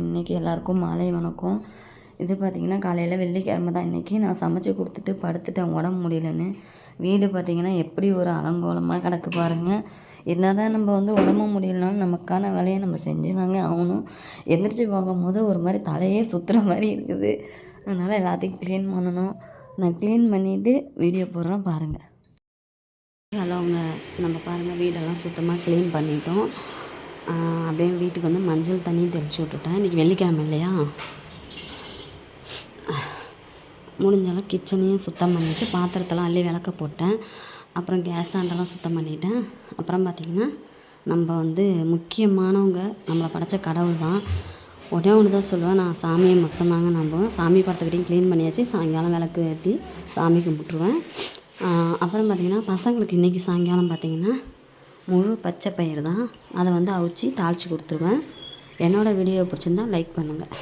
இன்றைக்கி எல்லாருக்கும் மாலை வணக்கம். இது பார்த்திங்கன்னா காலையில் வெள்ளிக்கிழமை தான். இன்றைக்கி நான் சமைச்சு கொடுத்துட்டு படுத்துட்டேன். உடம்பு முடியலன்னு. வீடு பார்த்திங்கன்னா எப்படி ஒரு அலங்கோலமாக கிடக்கு பாருங்கள் என்ன தான் நம்ம வந்து உடம்பு முடியலனாலும் நமக்கான வேலையை நம்ம செஞ்சுதாங்க ஆகணும். எந்திரிச்சு போகும்போது ஒரு மாதிரி தலையே சுற்றுற மாதிரி இருக்குது. அதனால் எல்லாத்தையும் க்ளீன் பண்ணணும். நான் க்ளீன் பண்ணிவிட்டு வீடியோ போடுறேன் பாருங்கள் அவங்க நம்ம பாருங்கள் வீடெல்லாம் சுத்தமாக க்ளீன் பண்ணிட்டோம். அப்படியே வீட்டுக்கு வந்து மஞ்சள் தண்ணி தெளிச்சு விட்டுட்டேன். இன்றைக்கி வெள்ளிக்கிழமை இல்லையா? முடிஞ்சாலும் கிச்சனையும் சுத்தம் பண்ணிவிட்டு பாத்திரத்தெல்லாம் அள்ளி விளக்க போட்டேன். அப்புறம் கேஸ் ஆண்டெல்லாம் சுத்தம் பண்ணிட்டேன். அப்புறம் பார்த்திங்கன்னா நம்ம வந்து முக்கியமானவங்க நம்மளை படைச்ச கடவுள் தான் ஒரே ஒன்று தான் சொல்லுவேன் நான் சாமியை மட்டும்தாங்க நம்புவேன். சாமி படத்துக்கிட்டையும் க்ளீன் பண்ணியாச்சு. சாயங்காலம் விளக்கு ஏற்றி சாமி கும்பிட்ருவேன் அப்புறம் பார்த்திங்கன்னா பசங்களுக்கு இன்றைக்கி சாயங்காலம் பார்த்திங்கன்னா முழு பச்சை பயிறு தான். அதை வந்து அவிச்சி தாளித்து கொடுத்துருவேன். என்னோடய வீடியோ பிடிச்சிருந்தா லைக் பண்ணுங்கள்